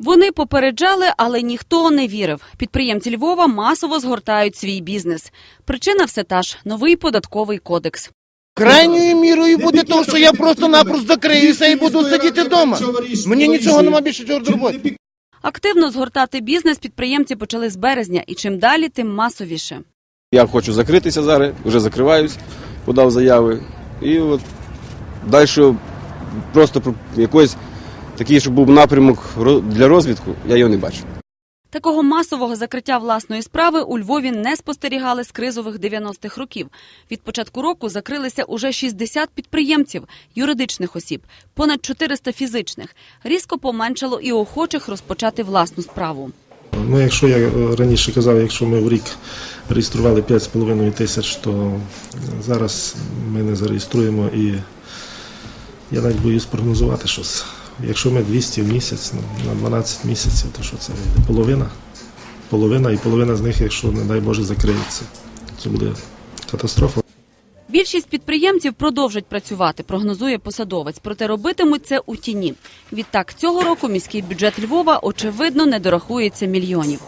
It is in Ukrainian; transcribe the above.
Вони попереджали, але ніхто не вірив. Підприємці Львова масово згортають свій бізнес. Причина все та ж новий податковий кодекс. Крайньою мірою буде то, що я просто-напросто закриюся і буду сидіти вдома. Мені нічого нема більше чого роботи. Активно згортати бізнес підприємці почали з березня, і чим далі, тим масовіше. Я хочу закритися зараз, вже закриваюсь, подав заяви. І от далі просто про якийсь такий, щоб був напрямок ро- для розвитку, я його не бачу. Такого масового закриття власної справи у Львові не спостерігали з кризових 90-х років. Від початку року закрилися уже 60 підприємців, юридичних осіб, понад 400 фізичних. Різко поменшало і охочих розпочати власну справу. Ну, якщо я е, раніше казав, якщо ми в рік реєстрували 5,5 тисяч, то зараз ми не зареєструємо і я навіть боюсь прогнозувати щось. Якщо ми 200 в місяць, ну, на 12 місяців, то що це вийде? Половина? Половина, і половина з них, якщо, не дай Боже, закриється. Це буде катастрофа. Більшість підприємців продовжать працювати, прогнозує посадовець, проте робитимуть це у тіні. Відтак цього року міський бюджет Львова очевидно не дорахується мільйонів.